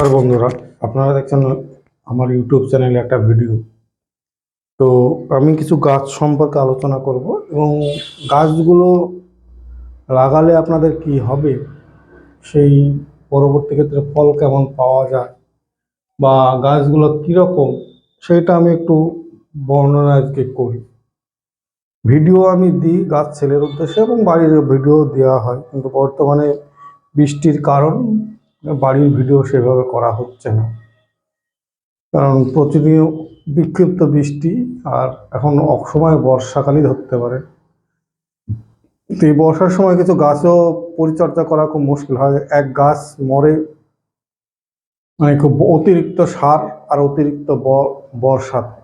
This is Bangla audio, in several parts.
আর বন্ধুরা, আপনারা দেখছেন আমার ইউটিউব চ্যানেলে একটা ভিডিও তো আমি কিছু গাছ সম্পর্কে আলোচনা করব এবং গাছগুলো লাগালে আপনাদের কি হবে, সেই পরবর্তী ক্ষেত্রে ফল কেমন পাওয়া যায় বা গাছগুলো কীরকম, সেটা আমি একটু বর্ণনা আজকে করি। ভিডিও আমি দিই গাছ ছেলের উদ্দেশ্যে এবং বাড়ির ভিডিও দেওয়া হয়। কিন্তু বর্তমানে বৃষ্টির কারণ বাড়ির ভিডিও সেভাবে করা হচ্ছে না। কারণ প্রতিদিন বিক্ষিপ্ত বৃষ্টি আর এখন অসময় বর্ষাকালই ধরতে পারে। এই বর্ষার সময় কিছু গাছও পরিচর্যা করা খুব মুশকিল হয়। এক গাছ মরে মানে খুব অতিরিক্ত সার আর অতিরিক্ত ব- বর্ষাতে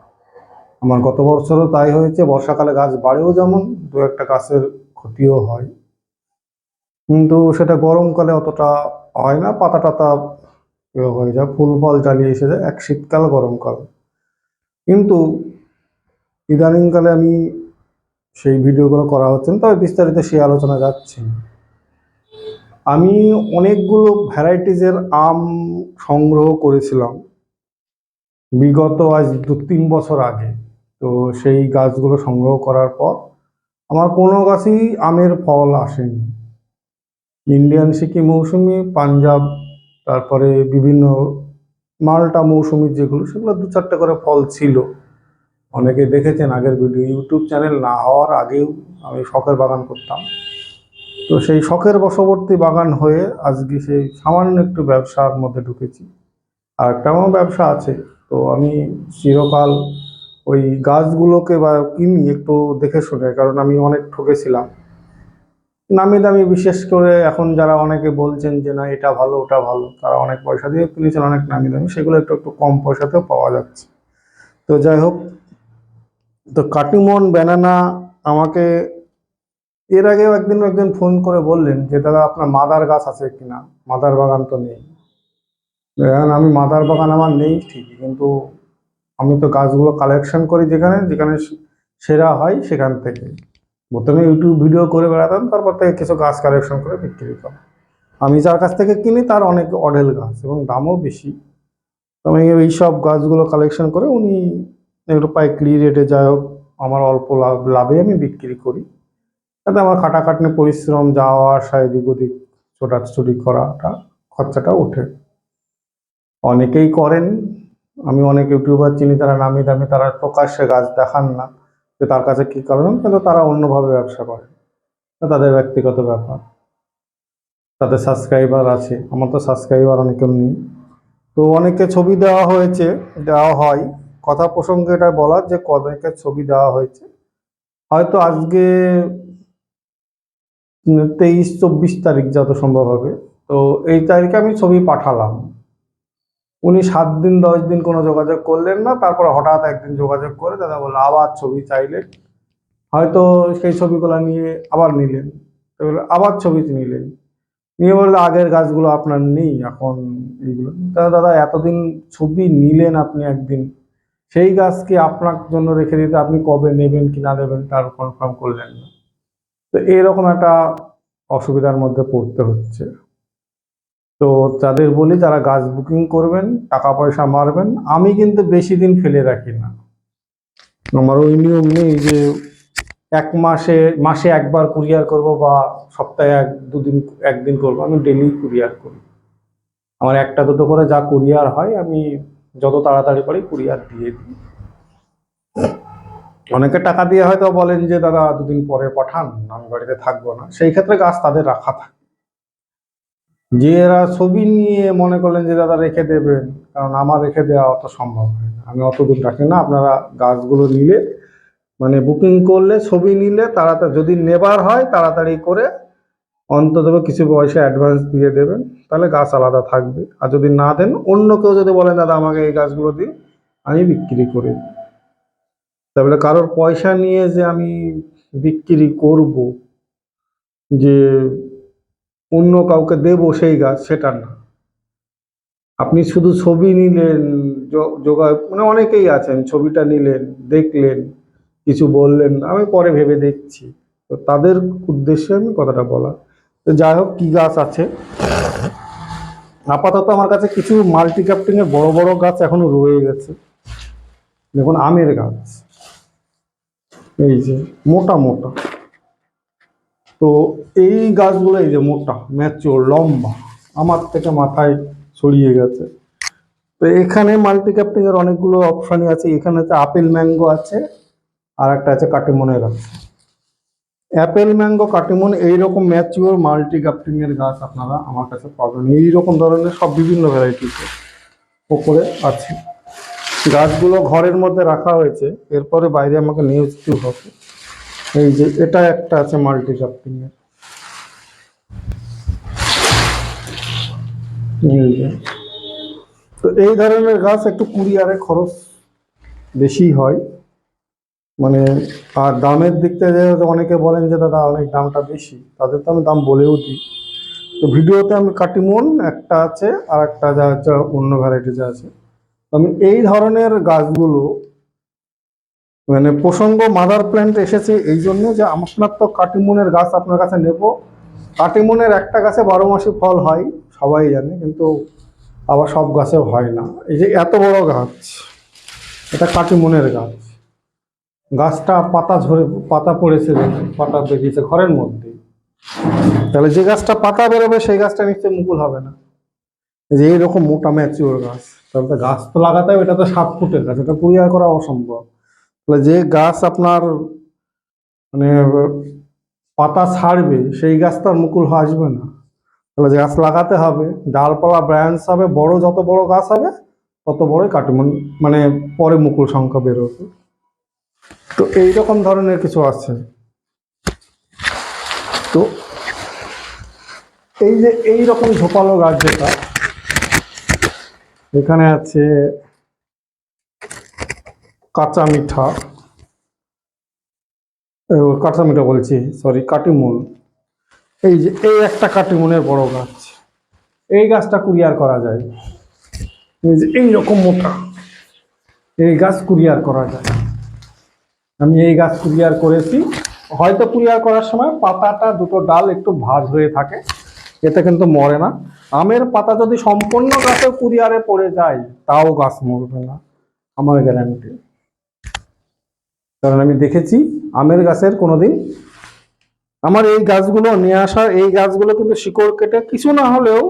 আমার গত বছরও তাই হয়েছে, বর্ষাকালে গাছ বাড়েও যেমন, দু একটা গাছের ক্ষতিও হয়। কিন্তু সেটা গরমকালে অতটা হয় না পাতা টাতা হয়ে যায়, ফুল ফল জ্বালিয়ে এসে যায়, এক শীতকাল গরমকাল কিন্তু ইদানিংকালে আমি সেই ভিডিওগুলো করা হচ্ছে তবে বিস্তারিত সেই আলোচনা যাচ্ছে। আমি অনেকগুলো ভ্যারাইটিজের আম সংগ্রহ করেছিলাম বিগত আজ দু তিন বছর আগে। তো সেই গাছগুলো সংগ্রহ করার পর আমার কোনো গাছই আমের ফল আসেনি। ইন্ডিয়ান সিকি মৌসুমি, পাঞ্জাব, তারপরে বিভিন্ন মালটা মৌসুমি যেগুলো, সেগুলো দু চারটে করে ফল ছিল। অনেকে দেখেছেন আগের ভিডিও, ইউটিউব চ্যানেল না হওয়ার আগেও আমি শখের বাগান করতাম। তো সেই শখের বশবর্তী বাগান হয়ে আজকে সেই সামান্য একটু ব্যবসার মধ্যে ঢুকেছি। আর একটা ব্যবসা আছে, তো আমি চিরকাল ওই গাছগুলোকে বা কিনি একটু দেখে শুনে, কারণ আমি অনেক ঠকেছিলাম। নামি দামি বিশেষ করে এখন যারা অনেকে বলছেন যে না, এটা ভালো, ওটা ভালো, তারা অনেক পয়সা দিয়ে কিনেছেন, অনেক নামি দামি, সেগুলো একটু একটু কম পয়সাতেও পাওয়া যাচ্ছে। তো যাই হোক, তো কাটিমন ব্যানানা আমাকে এর আগেও একদিন একজন ফোন করে বললেন যে, দাদা, আপনার মাদার গাছ আছে কিনা? মাদার বাগান তো নেই। এখন আমি মাদার বাগান আমার নেই ঠিকই, কিন্তু আমি তো গাছগুলো কালেকশন করি যেখানে যেখানে সেরা হয় সেখান থেকে। প্রথমে ইউটিউব ভিডিও করে বেড়াতাম, তারপর থেকে কিছু গাছ কালেকশন করে বিক্রি করা আমি যার কাছ থেকে কিনি, তার অনেক অঢেল গাছ এবং দামও বেশি। আমি এই সব গাছগুলো কালেকশন করে উনি একটু পাইকারি রেটে যাই হোক, আমার অল্প লাভ, লাভে আমি বিক্রি করি। তাতে আমার খাটাখাটনি পরিশ্রম, যাওয়া আসা, এদিক ওদিক ছোটাছুটি করাটা, খরচাটা ওঠে। অনেকেই করেন, আমি অনেক ইউটিউবার চিনি, তারা নামি দামি, তারা প্রকাশ্যে গাছ দেখান না। যে তার কাছে কী কারণ, কিন্তু তারা অন্যভাবে ব্যবসা করে। তাদের ব্যক্তিগত ব্যাপার। তাদের সাবস্ক্রাইবার আছে। আমার তো সাবস্ক্রাইবার অনেকের নেই তো অনেকে ছবি দেওয়া হয়েছে, দেওয়া হয়। কথা প্রসঙ্গে এটা বলার যে অনেকে ছবি দেওয়া হয়েছে। হয়তো আজকে তেইশ, চব্বিশ তারিখ যত সম্ভব হবে। তো এই তারিখে আমি ছবি পাঠালাম। উনি সাত দিন, দশ দিন কোনো যোগাযোগ করলেন না। তারপর হঠাৎ একদিন যোগাযোগ করে দাদা বলল, আবার ছবি চাইলেন হয়তো সেই ছবিগুলো নিয়ে আবার নিলেন। আবার ছবি নিলেন। নিয়ে বলল, আগের গাছগুলো আপনার নেই এখন এইগুলো। দাদা দাদা, এতদিন ছবি নিলেন আপনি একদিন। সেই গাছকে আপনার জন্য রেখে দিতে আপনি কবে নেবেন কি না নেবেন তার কনফার্ম করলেন না। তো এইরকম একটা অসুবিধার মধ্যে পড়তে হচ্ছে। তো যাদের বলি তারা গাছ বুকিং করবেন, টাকা পয়সা মারবেন, আমি কিন্তু বেশি দিন ফেলে রাখি না। আমার ওই নিয়ম নেই যে এক মাসে মাসে একবার কুরিয়ার করব বা সপ্তাহে এক, দুদিন, একদিন করব, আমি ডেলি কুরিয়ার করি। আমার একটা দুটো করে যা কুরিয়ার হয়, আমি যত তাড়াতাড়ি পারি কুরিয়ার দিয়ে দিই। অনেকে টাকা দিয়ে হয়তো বলেন যে, দাদা দুদিন পরে পাঠান, আমি বাড়িতে থাকব না। সেই ক্ষেত্রে গাছ তাদের রাখা থাকে। যে এরা ছবি নিয়ে মনে করলেন যে দাদা রেখে দেবেন, কারণ আমার রেখে দেওয়া অত সম্ভব হয় না। আমি অত দূর রাখি না, আপনারা গাছগুলো নিলে মানে বুকিং করলে, ছবি নিলে, তাড়াতাড়ি, যদি নেবার হয়, তাড়াতাড়ি করে অন্তত কিছু পয়সা অ্যাডভান্স দিয়ে দেবেন, তাহলে গাছ আলাদা থাকবে। আর যদি না দেন, অন্য কেউ যদি বলেন, দাদা, আমাকে এই গাছগুলো দিন, আমি বিক্রি করে তাহলে কারোর পয়সা নিয়ে যে আমি বিক্রি করব, যে অন্য কাউকে দেবো সেই গাছ, সেটা না। আপনি শুধু ছবি নিলেন যোগ- মানে অনেকেই আছেন, ছবিটা নিলেন, দেখলেন, কিছু বললেন, আমি পরে ভেবে দেখছি। তো তাদের উদ্দেশ্যে আমি কথাটা বলা। তো যাই হোক, কী গাছ আছে? আপাতত আমার কাছে কিছু মাল্টি ক্যাপ্টিং এর বড় বড় গাছ এখনও রয়ে গেছে। দেখুন, আমের গাছ। এই যে, মোটা মোটা। তো এই গাছগুলো এই যে মোটা ম্যাচিওর লম্বা, আমার থেকে মাথায় ছড়িয়ে গেছে। তো এখানে মাল্টি ক্যাপ্টিং এর অনেকগুলো অপশনই আছে। এখানে আছে আপেল ম্যাঙ্গো আছে, আর একটা আছে কাটিমনের আছে অ্যাপেল ম্যাঙ্গো কাটিমন এইরকম ম্যাচিওর মাল্টি ক্যাপ্টিং এর গাছ আপনারা আমার কাছে পাবেন। এইরকম ধরনের সব বিভিন্ন ভ্যারাইটিস ওপরে আছে। গাছগুলো ঘরের মধ্যে রাখা হয়েছে। এরপরে বাইরে আমাকে নিয়ে যেতে হবে। এই যে, এটা একটা আছে মাল্টি ক্যাপ্টিং এর তো এই ধরনের গাছ একটু কুরিয়ারে খরচ বেশি হয়। মানে আর দামের দিক থেকে অনেকে বলেন যে, দাদা অনেক দামটা বেশি। তাদের তো আমি দাম বলেও দিই। তো ভিডিওতে আমি কাটিমন, একটা আছে আর একটা যা হচ্ছে অন্য ভ্যারাইটি যা আছে। আমি এই ধরনের গাছগুলো মানে প্রসঙ্গ মাদার প্ল্যান্ট এসেছে এই জন্য যে আপনার তো কাটিমনের গাছ আপনার কাছে নেব। কাটিমনের একটা গাছে বারো মাসে ফল হয়, সবাই জানে, কিন্তু আবার সব গাছে হয় না। এই যে এত বড় গাছ, এটা কাটিমনের গাছ। গাছটা পাতা ঝরে, পাতা পড়েছে পাতা বেরিয়েছে ঘরের মধ্যে। তাহলে যে গাছটা পাতা বেরোবে, সেই গাছটা নিশ্চয়ই মুকুল হবে না। যে এইরকম মোটা ম্যাচিওর গাছ, তাহলে গাছ তো লাগাতে হবে, এটা তো সাত ফুটের গাছ, এটা কুরিয়ার করা অসম্ভব। তাহলে যে গাছ আপনার মানে পাতা ছাড়বে, সেই গাছ তো মুকুল আসবে না। তাহলে গাছ লাগাতে হবে, ডালপালা ব্রাঞ্চ হবে, বড় যত বড় গাছ হবে, তত বড়ই কাটুমন মানে পরে মুকুল সংখ্যা বেরোবে। তো এইরকম ধরনের কিছু আছে। তো এই যে এই রকম ঝোপালো গাছ যেটা, এখানে আছে কাঁচা মিঠা। কাঁচা মিঠা বলছি সরি কাটিমুন। এই যে, এই একটা কাটিমুনের বড় গাছ। এই গাছটা কুরিয়ার করা যায়। এই যে এইরকম মোটা। এই গাছ কুরিয়ার করা যায়। আমি এই গাছ কুরিয়ার করেছি। হয়তো কুরিয়ার করার সময় পাতাটা দুটো ডাল একটু ভাজ হয়ে থাকে। এতে কিন্তু মরে না। আমের পাতা যদি সম্পূর্ণ গাছে কুরিয়ারে পড়ে যায়, তাও গাছ মরবে না। আমার গ্যারান্টি কারণ আমি দেখেছি আমের গাছের কোনোদিন আমার এই গাছগুলো নিয়ে আসা এই গাছগুলো কিন্তু শিকড় কেটে কিছু না হলেও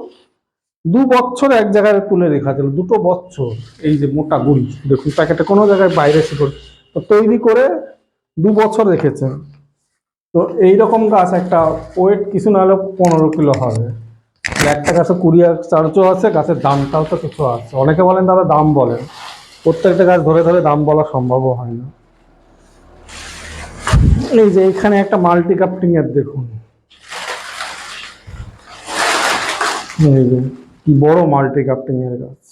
দু বছর এক জায়গায় তুলে রেখা ছিল দুটো বছর। এই যে মোটা গুড়ি দেখুন প্যাকেটে কোনো জায়গায় বাইরে শিকড়। তো তৈরি করে দু বছর রেখেছে। তো এই রকম গাছ একটা ওয়েট কিছু না হলেও পনেরো কিলো হবে। একটা গাছে কুড়িয়ার চার্জও আছে, গাছের দামটাও তো কিছু আছে। অনেকে বলেন, দাদা, দাম বলেন। প্রত্যেকটা গাছ ধরে ধরে দাম বলা সম্ভবও হয় না। এই যে এখানে একটা মাল্টি কাপ্টিং এর দেখুন। এই যে কি বড় মাল্টি কাপ্টিং এর গাছ।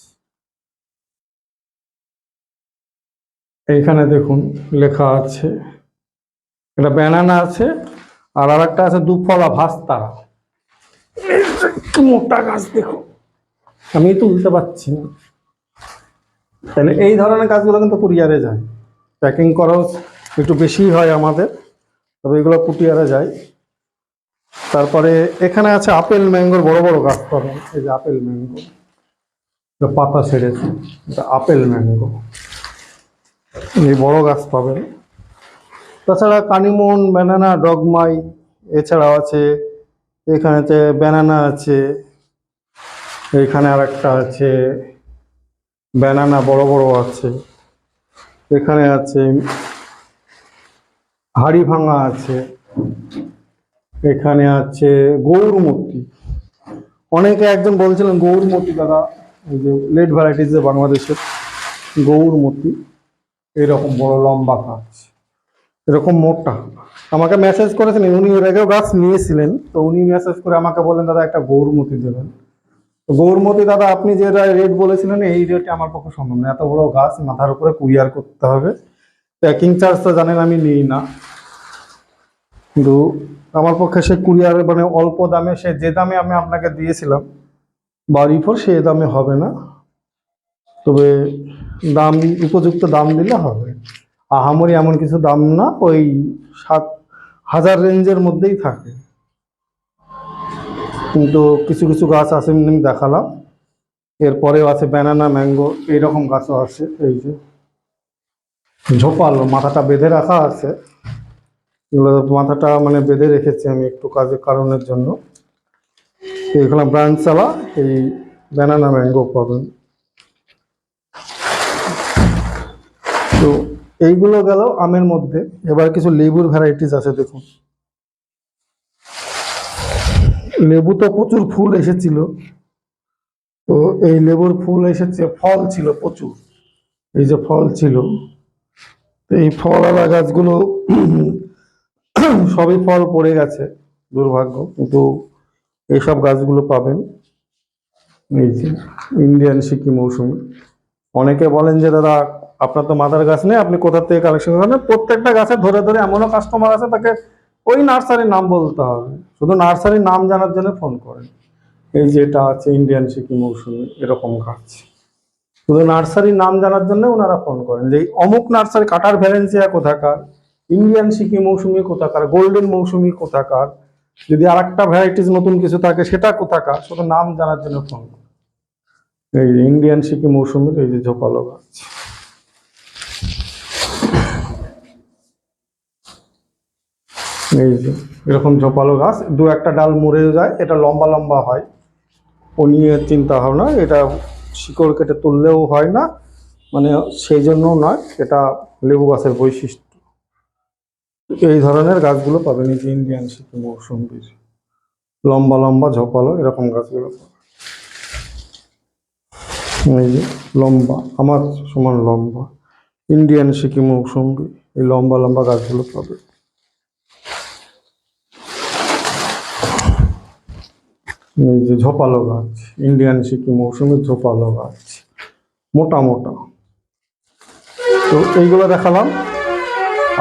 এইখানে দেখুন লেখা আছে এটা ব্যানানা আছে, আর আর একটা আছে দুফলা ভাস্তারা এই কি মোটা গাছ দেখো। আমি তুলতে পারছি না। তাহলে এই ধরনের গাছগুলো কিন্তু কুরিয়ারে যায়। প্যাকিং খরচ একটু বেশি হয় আমাদের, তবে এগুলো কুটিয়ারে যায়। তারপরে এখানে আছে আপেল ম্যাঙ্গোর বড় বড় গাছ পাবেন। এই যে আপেল ম্যাঙ্গো পাতা ছেড়েছে, এটা আপেল ম্যাঙ্গো। এই বড় গাছ পাবেন। তাছাড়া কানিমন, ব্যানানা, ডগমাই, এছাড়াও আছে, এখানেতে ব্যানানা আছে, এখানে আর একটা আছে, ব্যানানা বড় বড় আছে, এখানে আছে হাড়ি ভাঙা আছে। এখানে আছে গৌরমতি অনেকে একজন বলছিলেন গৌরমতি দাদা, এই যে লেট ভ্যারাইটিস বাংলাদেশের গৌরমতি এরকম বড় লম্বা গাছ, এরকম মোটা। আমাকে মেসেজ করেছেন, উনি এর আগেও গাছ নিয়েছিলেন, তো উনি মেসেজ করে আমাকে বলেন দাদা, একটা গৌরমতি দেবেন। তো গৌরমতি দাদা, আপনি যে রেট বলেছিলেন, এই রেটে আমার পক্ষে সম্ভব না। এত বড় গাছ মাথার উপরে কুরিয়ার করতে হবে। প্যাকিং চার্জ তো জানেন আমি নিই না। কিন্তু আমার পক্ষে সে কুরিয়ার মানে অল্প দামে, সে যে দামে আমি আপনাকে দিয়েছিলাম বাড়ি ফোর সে দামে হবে না। তবে দাম, উপযুক্ত দাম দিলে হবে। আহামরি এমন কিছু দাম না, ওই সাত হাজার রেঞ্জের মধ্যেই থাকে। কিন্তু কিছু কিছু গাছ আছে দেখালাম। এরপরেও আছে ব্যানানা ম্যাঙ্গো এইরকম গাছও আছে, এই যে। ঝোপালো, মাথাটা বেঁধে রাখা আছে। এগুলো মাথাটা মানে বেঁধে রেখেছি আমি একটু কাজের কারণের জন্য। এখানে ব্রাঞ্চ চালা, এই ব্যানানা ম্যাঙ্গো পাবেন তো এইগুলো গেল আমের মধ্যে। এবার কিছু লেবুর ভ্যারাইটিস আছে, দেখুন। লেবু তো প্রচুর ফুল এসেছিল। তো এই লেবুর ফুল এসেছে, ফল ছিল প্রচুর। এই যে ফল ছিল এই ফলওয়ালা গাছগুলো সবই ফল পড়ে গেছে, দুর্ভাগ্য। কিন্তু এইসব গাছগুলো পাবেন এই যে ইন্ডিয়ান সিকি মৌসুমি। অনেকে বলেন যে, দাদা, আপনার তো মাদার গাছ নেই, আপনি কোথা থেকে কালেকশন করেন? প্রত্যেকটা গাছে ধরে ধরে এমনও কাস্টমার আছে, তাকে ওই নার্সারির নাম বলতে হবে। শুধু নার্সারির নাম জানার জন্য ফোন করেন। এই যে এটা আছে ইন্ডিয়ান সিকি মৌসুমি, এরকম গাছ। শুধু নার্সারির নাম জানার জন্য ওনারা ফোন করেন। যে অমুক নার্সারি, কাটার ভ্যালেন্সিয়া কোথাকার? ইন্ডিয়ান সিকি মৌসুমি কোথাকার? গোল্ডেন মৌসুমি কোথাকার? যদি আর একটা ভ্যারাইটিস নতুন কিছু থাকে, সেটা কোথাকার? শুধু নাম জানার জন্য ফোন এই যে ইন্ডিয়ান সিকি মৌসুমির এই যে ঝোপালো গাছ। এই যে এরকম ঝোপালো গাছ, দু একটা ডাল মরেও যায়, এটা লম্বা লম্বা হয়। ও নিয়ে চিন্তা ভাবনা, এটা শিকড় কেটে তুললেও হয় না মানে সেই জন্য নয়, এটা লেবু গাছের বৈশিষ্ট্য। এই ধরনের গাছগুলো পাবেন এই যে ইন্ডিয়ান সিকি মৌসুম্বির লম্বা লম্বা ঝোপালো এরকম গাছগুলো এই যে লম্বা, আমার সমান লম্বা। ইন্ডিয়ান সিকি মৌসুম্বি এই লম্বা লম্বা গাছগুলো পাবে এই যে ঝোপালো গাছ ইন্ডিয়ান সিকিম মৌসুমি ঝোপালো গাছ, মোটা মোটা। তো এইগুলো দেখালাম।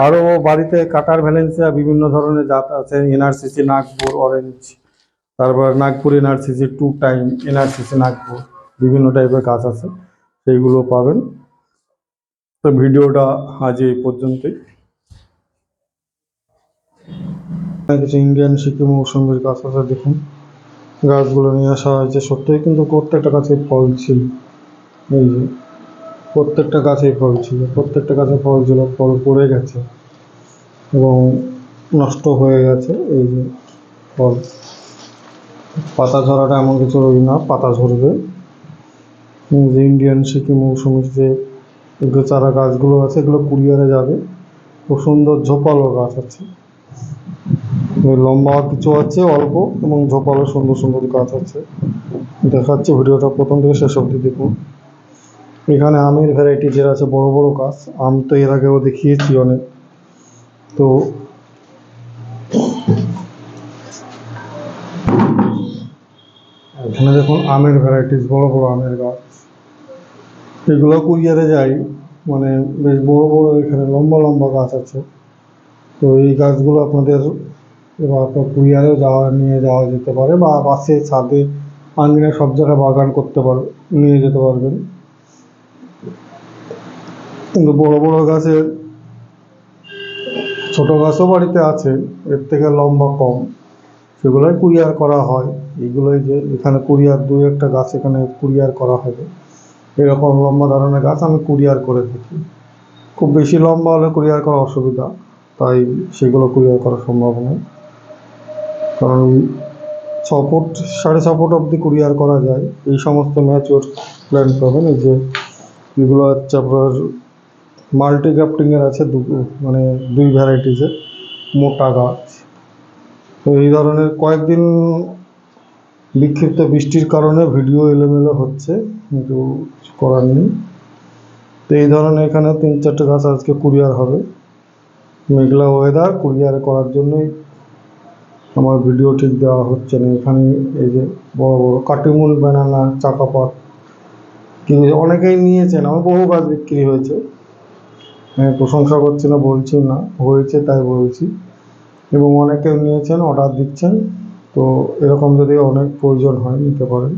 আরও বাড়িতে কাটার ভ্যালেন্সিয়া, বিভিন্ন ধরনের জাত আছে, এনআরসিসি নাগপুর অরেঞ্জ তারপর Nagpur NRCC two time NRCC Nagpur, বিভিন্ন টাইপের গাছ আছে, সেইগুলো পাবেন। তো ভিডিওটা আজ এই পর্যন্তই। কিছু ইন্ডিয়ান সিকিম মৌসুমের গাছ আছে, দেখুন। গাছগুলো নিয়ে আসা হয়েছে সত্যিই কিন্তু প্রত্যেকটা গাছে ফল ছিল। এই যে, প্রত্যেকটা গাছেই ফল ছিল, প্রত্যেকটা গাছে ফল ছিল, ফল পড়ে গেছে এবং নষ্ট হয়ে গেছে, এই যে ফল। পাতা ঝরাটা এমন কিছু রই না, পাতা ঝরবে। যে ইন্ডিয়ান সিকিম মৌসুমির যে এগুলো চারা গাছগুলো আছে, এগুলো কুরিয়ারে যাবে। খুব সুন্দর ঝোপালো গাছ আছে। লম্বা কিছু আছে, অল্প এবং ঝোপালো সুন্দর সুন্দর গাছ আছে। দেখাচ্ছে ভিডিওটা প্রথম থেকে শেষ অবধি দেখুন। এখানে আমের ভ্যারাইটি যেটা আছে, বড় বড় গাছ। আম তো এর আগেও দেখিয়েছি অনেক। তো এখানে দেখুন আমের ভ্যারাইটিস বড় বড় আমের গাছ। এগুলো কুরিয়ারে যায় মানে বেশ বড় বড় এখানে লম্বা লম্বা গাছ আছে। তো এই গাছগুলো আপনাদের এবার আপনার কুরিয়ারেও যাওয়া, নিয়ে যাওয়া যেতে পারে বা বাসে, ছাদে, আঙিনায় সব জায়গায় বাগান করতে পারবে নিয়ে যেতে পারবেন। কিন্তু বড় বড় গাছের ছোট গাছও বাড়িতে আছে, এর থেকে লম্বা কম। সেগুলোই কুরিয়ার করা হয়। এগুলোই যে, এখানে কুরিয়ার দু একটা গাছ এখানে কুরিয়ার করা হবে। এরকম লম্বা ধরনের গাছ আমি কুরিয়ার করে থাকি। খুব বেশি লম্বা হলে কুরিয়ার করা অসুবিধা, তাই সেগুলো কুরিয়ার করা সম্ভব নয়। কারণ ফুট, সাড়ে ফুট অবধি কুরিয়ার করা যায়। এই সমস্ত ম্যাচিওর প্ল্যান্ট পাবেন এই যে এগুলো হচ্ছে আপনার মাল্টি গ্রাফটিংয়ের আছে দু মানে দুই ভ্যারাইটিসের মোটা গাছ। তো এই ধরনের কয়েকদিন বিক্ষিপ্ত বৃষ্টির কারণে ভিডিও এলোমেলো হচ্ছে, কিন্তু করার নেই। তো এই ধরনের এখানে তিন চারটে গাছ আজকে কুরিয়ার হবে। মেঘলা ওয়েদার কুরিয়ার করার জন্যই আমার ভিডিও ঠিক দেওয়া হচ্ছে না। এখানে এই যে বড় বড় কাটিমুল ব্যানানা চাকাপাত কিন্তু অনেকেই নিয়েছেন, আমার বহু গাছ বিক্রি হয়েছে। আমি প্রশংসা করছি না, বলছি না, হয়েছে তাই বলছি। এবং অনেকে নিয়েছেন অর্ডার দিচ্ছেন, তো এরকম যদি অনেক প্রয়োজন হয়, নিতে পারেন।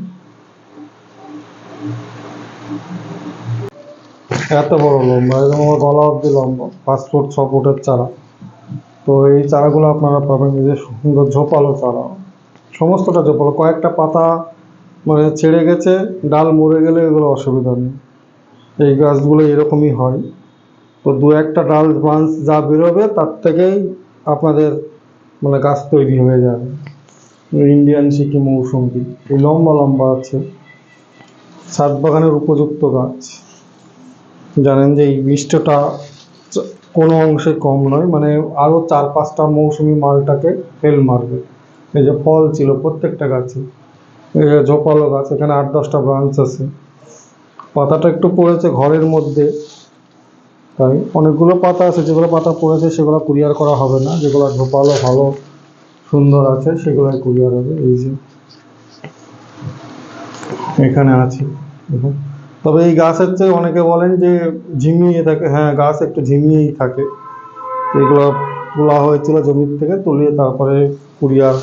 এত বড় লম্বা একদম আমার গলা অব্দি লম্বা ফুট ছ ফুটের চারা। তো এই চারাগুলো আপনারা পাবেন যে সুন্দর ঝোপালো চারা। সমস্তটা ঝোপালো, কয়েকটা পাতা মানে ছেড়ে গেছে, ডাল মরে গেলে এগুলো অসুবিধা নেই। এই গাছগুলো এরকমই হয়। তো দু একটা ডাল ব্রাঞ্চ যা বেরোবে, তার থেকেই আপনাদের মানে গাছ তৈরি হয়ে যাবে। ইন্ডিয়ান সিকি মৌসুমি এই লম্বা লম্বা আছে। ছাদ বাগানের উপযুক্ত গাছ। জানেন যে এই চ- কোনো অংশে কম নয় মানে আরও চার পাঁচটা মৌসুমি মালটাকে ফেল মারবে। এই যে ফল ছিল, প্রত্যেকটা গাছে। এই যে ঝোপালো গাছ, এখানে আট দশটা ব্রাঞ্চ আছে। পাতাটা একটু পড়েছে ঘরের মধ্যে। তাই অনেকগুলো পাতা আছে, যেগুলো পাতা পড়েছে সেগুলো কুরিয়ার করা হবে না। যেগুলো ঝোপালো ভালো, সুন্দর আছে, সেগুলোই কুরিয়ার হবে। এই যে এখানে আছে। দেখুন। তবে এই গাছের চেয়ে অনেকে বলেন যে ঝিমিয়ে থাকে হ্যাঁ গাছ একটু ঝিমিয়েই থাকে। এগুলো তোলা হয়েছিল জমির থেকে, তুলিয়ে তারপরে কুরিয়ার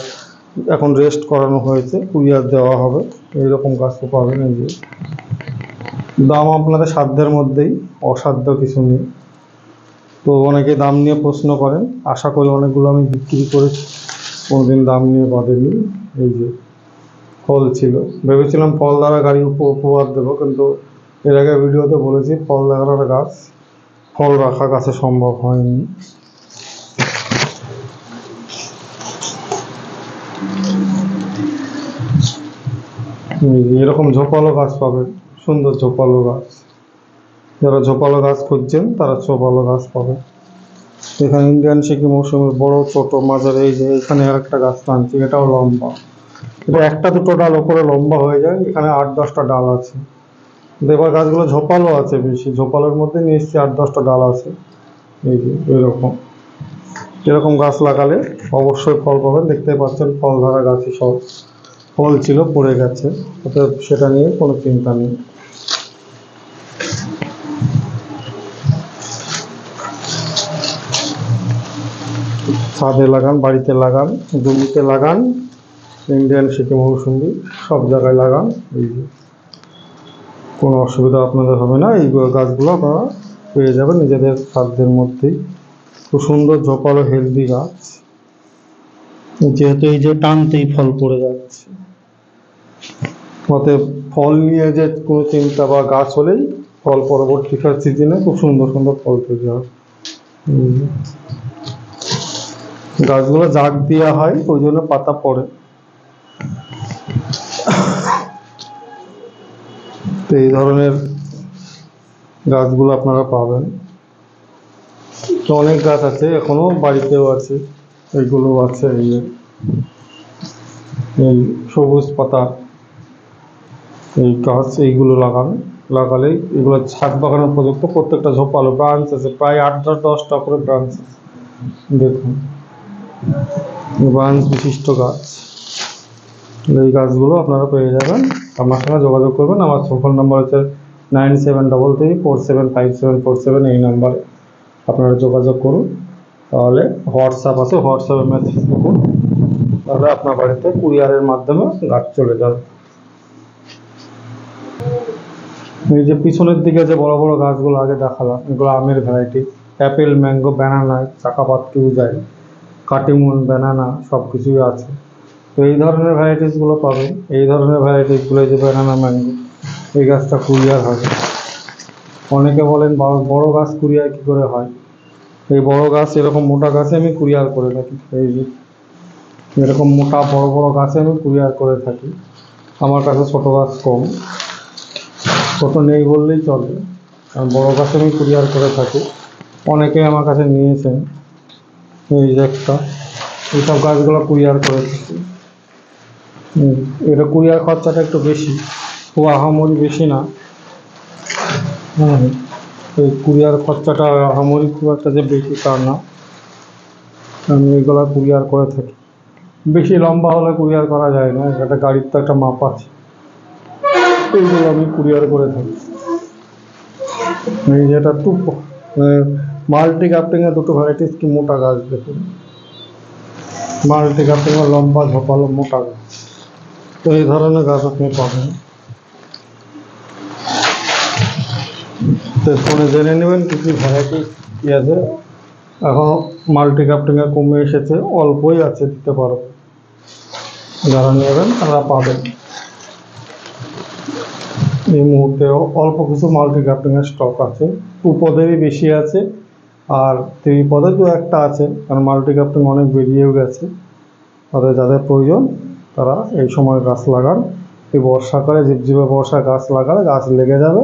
এখন রেস্ট করানো হয়েছে কুরিয়ার দেওয়া হবে। এইরকম গাছ তো পাবেন এই যে। দাম আপনাদের সাধ্যের মধ্যেই, অসাধ্য কিছু নেই। তো অনেকে দাম নিয়ে প্রশ্ন করেন, আশা করি অনেকগুলো আমি বিক্রি করেছি। কোনোদিন দাম নিয়ে বাঁধেনি এই যে। ফল ছিল। ভেবেছিলাম ফল দ্বারা গাড়ি উপ- উপহার দেবো, কিন্তু এর আগে ভিডিওতে বলেছি, ফল দেখানোর গাছ, ফল রাখা গাছে সম্ভব হয়নি। এরকম ঝোপালো গাছ পাবেন সুন্দর ঝোপালো গাছ। যারা ঝোপালো গাছ খুঁজছেন, তারা ঝোপালো গাছ পাবে। এখানে ইন্ডিয়ান সিকি মৌসুমের বড়, ছোট, মাঝার, এই যে এখানে আর একটা গাছ টানছি, এটাও লম্বা। এটা একটা দুটো ডাল ওপরে লম্বা হয়ে যায়, এখানে আট, দশটা ডাল আছে। দেবার গাছগুলো ঝোপালো আছে বেশি। ঝোপালোর মধ্যে নিয়ে এসছি আট, দশটা ডাল আছে। এই যে, এরকম। এরকম গাছ লাগালে অবশ্যই ফল পাবেন। দেখতে পাচ্ছেন, ফল ধরা গাছই সব। ফল ছিল, পড়ে গেছে। অতএব সেটা নিয়ে কোনো চিন্তা নেই। ছাদে লাগান, বাড়িতে লাগান, জমিতে লাগান, ইন্ডিয়ান সিকি মৌসুমি, সব জায়গায় লাগান। এই যে। কোনো অসুবিধা আপনাদের হবে না, এই গাছগুলো আপনারা পেয়ে যাবেন নিজেদের সাধ্যের মধ্যেই। খুব সুন্দর ঝোপালো হেলদি গাছ। যেহেতু এই যে টানতেই ফল পড়ে যাচ্ছে। অতএব ফল নিয়ে যে কোনো চিন্তা বা গাছ হলেই ফল পরবর্তীকার সিজনে খুব সুন্দর সুন্দর ফল তৈরি হয় গাছগুলো জাগ দেওয়া হয়, ওই জন্য পাতা পড়ে। তো এই ধরনের গাছগুলো আপনারা পাবেন। তো অনেক গাছ আছে, এখনও বাড়িতেও আছে এইগুলো আছে এই। এই সবুজ পাতা, এই গাছ, এইগুলো লাগান, লাগালেই এগুলো ছাদ বাগানের উপযুক্ত প্রত্যেকটা ঝোপালো ব্রাঞ্চ আছে, প্রায় আটটা দশটা করে ব্রাঞ্চ দেখুন ব্রাঞ্চ বিশিষ্ট গাছ। এই গাছগুলো আপনারা পেয়ে যাবেন। আমার সঙ্গে যোগাযোগ করবেন। আমার ফোন নাম্বার হচ্ছে nine seven double three four seven five seven four seven এই নাম্বারে আপনারা যোগাযোগ করুন। তাহলে হোয়াটসঅ্যাপ আছে, হোয়াটসঅ্যাপে মেসেজ করুন। তাহলে আপনার বাড়িতে কুরিয়ারের মাধ্যমে গাছ চলে যাবে। এই যে পিছনের দিকে যে বড় বড় গাছগুলো আগে দেখালাম, এগুলো আমের ভ্যারাইটি অ্যাপেল ম্যাঙ্গো ব্যানানা চাকাপাত যায় কাটিমুন ব্যানানা সব কিছুই আছে। তো এই ধরনের ভ্যারাইটিসগুলো পাবেন। এই ধরনের ভ্যারাইটিসগুলো যে ব্যানানা ম্যাঙ্গো এই গাছটা কুরিয়ার হবে। অনেকে বলেন বড় গাছ কুরিয়ার কী করে হয়? এই বড় গাছ এরকম মোটা গাছে আমি কুরিয়ার করে থাকি। এই যে এরকম মোটা, বড় বড় গাছে আমি কুরিয়ার করে থাকি। আমার কাছে ছোটো গাছ কম। ছোটো নেই বললেই চলে। কারণ বড় গাছে আমি কুরিয়ার করে থাকি। অনেকে আমার কাছে নিয়েছেন। এই যে একটা। এইসব গাছগুলো কুরিয়ার করে থাকি। এটা কুরিয়ার খরচাটা একটু বেশি, খুব আহামরি বেশি না। এই কুরিয়ার খরচাটা আহামরি খুব একটা যে বেশি তা না। আমি এগুলো কুরিয়ার করে থাকি। বেশি লম্বা হলে কুরিয়ার করা যায় না, একটা গাড়ির তো একটা মাপ আছে। এইগুলো আমি কুরিয়ার করে থাকি। এই যেটা টু মাল্টি কাপ্টিংয়ের দুটো ভ্যারাইটিস কি মোটা গাছ দেখুন। মাল্টি কাপ্টিংয়ের লম্বা ঝোপালো মোটা গাছ। তো এই ধরনের গাছ আপনি পাবেন। তো ফোনে জেনে নেবেন কী কী ভ্যারাইটি আছে। এখন মাল্টি কাপ্টিংয়ে কমে এসেছে, অল্পই আছে দিতে পারো। যারা নেবেন তারা পাবেন। এই মুহূর্তে অল্প কিছু মাল্টি ক্রাফটিংয়ের স্টক আছে। টু পদেরই বেশি আছে, আর থ্রি পদে দু একটা আছে। কারণ মাল্টি ক্রাফটিং অনেক বেরিয়েও গেছে। তাদের যাদের প্রয়োজন তারা এই সময় গাছ লাগান। এই বর্ষাকালে ঝিপঝিপে বর্ষা গাছ লাগালে গাছ লেগে যাবে,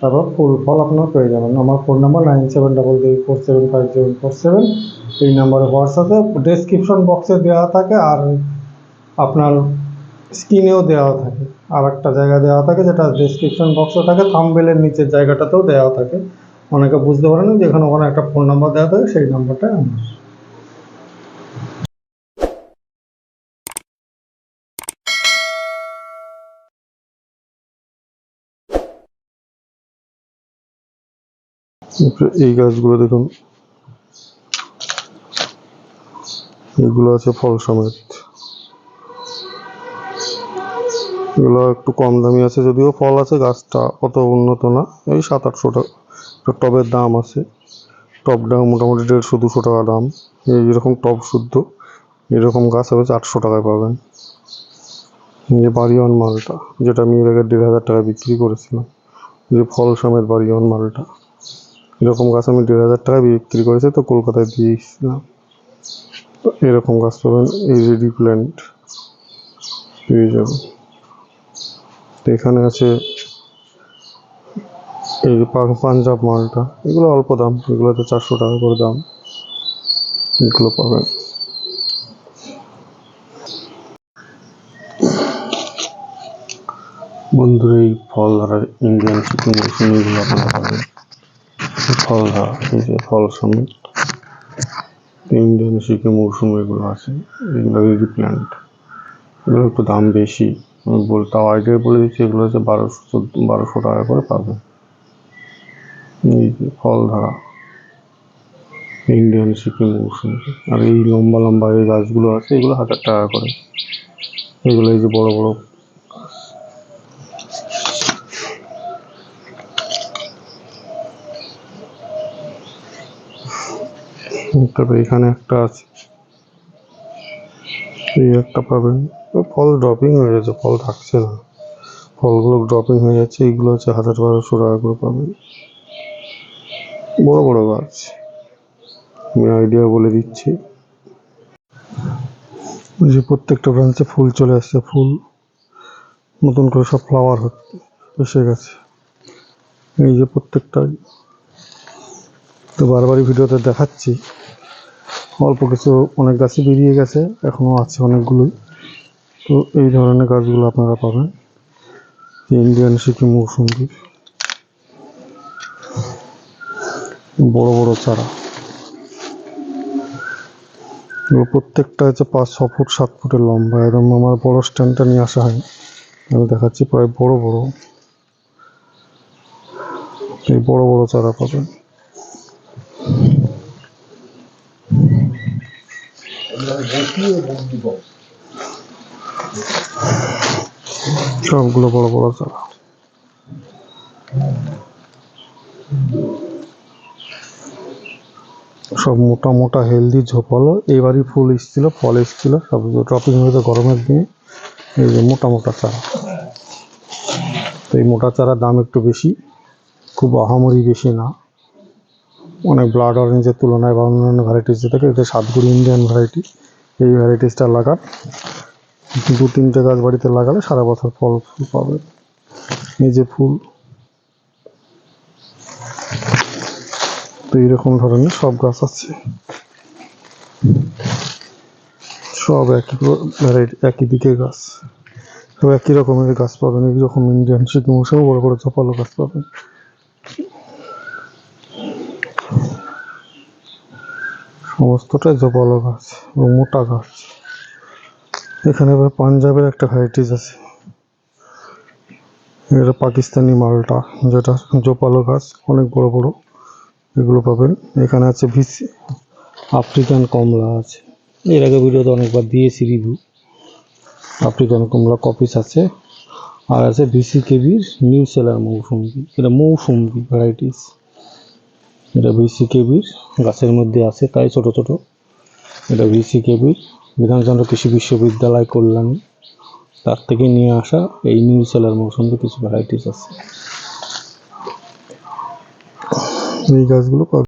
তারপর ফুল ফল আপনারা পেয়ে যাবেন। আমার phone number nine seven double three four seven five seven four seven. এই নাম্বারে হোয়াটসঅ্যাপে ডেসক্রিপশন বক্সে দেওয়া থাকে আর আপনার স্ক্রিনেও দেওয়া থাকে। আর একটা জায়গা দেওয়া থাকে যেটা ডেসক্রিপশন বক্সে থাকে থামবেলের নিচের জায়গাটাতেও দেওয়া থাকে। অনেকে বুঝতে পারেন না যেখানে ওখানে একটা ফোন নাম্বার দেওয়া থাকে, সেই নাম্বারটাই আমার এই গাছগুলো দেখুন। এগুলো আছে ফল সমেত। এগুলো একটু কম দামি আছে, যদিও ফল আছে, গাছটা অত উন্নত না। এই সাত আটশো টাকা টবের দাম আছে। টবটা মোটামুটি দেড়শো, দুশো টাকা দাম। এই এরকম টব শুদ্ধ, এরকম গাছ হবে চারশো টাকায় পাবেন। যে বাড়িওয়ান মালটা, যেটা আমি এর আগে দেড় হাজার টাকায় বিক্রি করেছিলাম। যে ফল সমেত বাড়িওয়ান মালটা। এরকম গাছ আমি দেড় হাজার টাকায় বিক্রি করেছি, তো কলকাতায় দিয়ে এসেছিলাম। তো এরকম গাছ পাবেন, এই রেডি প্ল্যান্ট পেয়ে যাবেন। তো এখানে আছে এই পাঞ্জাব মালটা, এগুলো অল্প দাম, এগুলোতে চারশো টাকা করে দাম। এগুলো পাবেন। বন্ধুরা, এই ফল ধরা ইন্ডিয়ান চিকেন মৌসুমি এগুলো আপনারা পাবেন। ফল ধরা এই যে ফল সমেত ইন্ডিয়ান শিখে মৌসুমি এগুলো আছে এগুলো রেডি প্ল্যান্ট এগুলো একটু দাম বেশি, আমি বল, তাও আইডিয়া বলে দিচ্ছি, এগুলো হচ্ছে বারোশো চোদ্দ, বারোশো টাকা করে পাবে। এই যে ফল ধরা, ইন্ডিয়ান সিকিম মৌসুমি। আর এই লম্বা লম্বা এই গাছগুলো আছে, এগুলো হাজার টাকা করে। এগুলো এই যে বড় বড় তবে এখানে একটা আছে। এই একটা পাবেন। ফল ড্রপিং হয়ে যাচ্ছে ফল থাকছে না। ফলগুলো ড্রপিং হয়ে যাচ্ছে এইগুলো হচ্ছে হাজার বারোশো টাকা করে পাবেন। বড় বড় গাছ। আমি আইডিয়া বলে দিচ্ছি। যে প্রত্যেকটা ব্রাঞ্চে ফুল চলে আসছে, ফুল। নতুন করে সব ফ্লাওয়ার হচ্ছে, এসে গেছে। এই যে প্রত্যেকটাই। তো বারবারই ভিডিওতে দেখাচ্ছি। অল্প কিছু অনেক গাছই বেরিয়ে গেছে এখনও আছে অনেকগুলোই। তো এই ধরনের গাছগুলো আপনারা পাবেন। ইন্ডিয়ান সিকিম মৌসুমি। বড় বড় চারা। এগুলো প্রত্যেকটা হচ্ছে পাঁচ, ছ ফুট, সাত ফুটের লম্বা। একদম আমার বড় স্ট্যান্ডটা নিয়ে আসা হয় আমি দেখাচ্ছি, প্রায় বড় বড়। এই বড় বড় চারা পাবেন। সবগুলো বড় বড় চারা। সব মোটা মোটা হেলদি ঝোপালো। এবারই ফুল এসেছিল, ফল এসেছিল, সব ড্রপিং হয়েছে গরমের দিনে। এই যে মোটা মোটা চারা। তো এই মোটা চারার দাম একটু বেশি, খুব আহামরি বেশি না। অনেক ব্লাড অরেঞ্জের তুলনায় বা অন্যান্য ভ্যারাইটিস যে থাকে, এটা সাতগুড়ি ইন্ডিয়ান ভ্যারাইটি এই ভ্যারাইটিসটা লাগান। দু তিনটে গাছ বাড়িতে লাগালে সারা বছর ফল ফুল পাবে। এই যে ফুল। তো এইরকম ধরনের সব গাছ আছে। সব একই ভ্যারাইটি একই দিকে গাছ। সব একই রকমের গাছ পাবেন এই রকম ইন্ডিয়ান সিকিম বড় বড় ঝোপালো গাছ পাবেন। সমস্তটাই ঝোপালো গাছ এবং মোটা গাছ। এখানে আবার পাঞ্জাবের একটা ভ্যারাইটিস আছে। এটা পাকিস্তানি মালটা, যেটা জোপালো গাছ, অনেক বড় বড়। এগুলো পাবেন। এখানে আছে ভিসি, আফ্রিকান কমলা আছে। এর আগে ভিডিওতে অনেকবার দিয়েছি রিভিউ আফ্রিকান কমলা কপিস আছে। আর আছে ভিসি কেবির নিউ সেলার মৌসুমি। এটা মৌসুমি ভ্যারাইটিস এটা ভিসি কেবির গাছের মধ্যে আছে, তাই ছোট ছোট। এটা ভিসি কেবির বিধানচন্দ্র কৃষি বিশ্ববিদ্যালয় কল্যাণী। তার থেকে নিয়ে আসা এই নিউ সেলার মৌসুমে কিছু ভ্যারাইটিস আছে। এই গাছগুলো